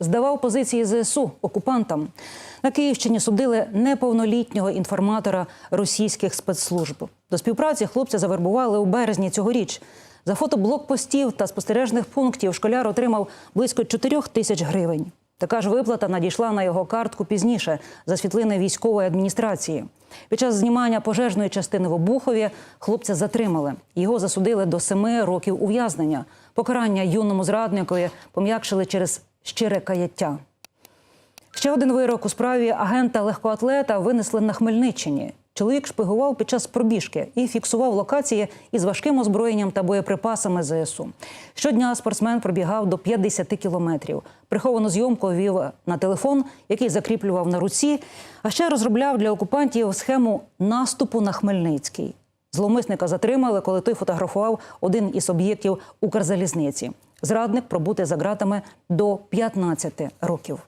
здавав позиції ЗСУ окупантам. На Київщині судили неповнолітнього інформатора російських спецслужб. До співпраці хлопця завербували у березні цьогоріч. За фото блокпостів та спостережних пунктів школяр отримав близько 4 тисяч гривень. Така ж виплата надійшла на його картку пізніше за світлини військової адміністрації. Під час знімання пожежної частини в Обухові хлопця затримали. Його засудили до семи років ув'язнення. Покарання юному зрадникові пом'якшили через щире каяття. Ще один вирок у справі агента легкоатлета винесли на Хмельниччині. Чоловік шпигував під час пробіжки і фіксував локації із важким озброєнням та боєприпасами ЗСУ. Щодня спортсмен пробігав до 50 кілометрів. Приховану зйомку вів на телефон, який закріплював на руці, а ще розробляв для окупантів схему наступу на Хмельницький. Зловмисника затримали, коли той фотографував один із об'єктів Укрзалізниці. Зрадник пробути за ґратами до 15 років.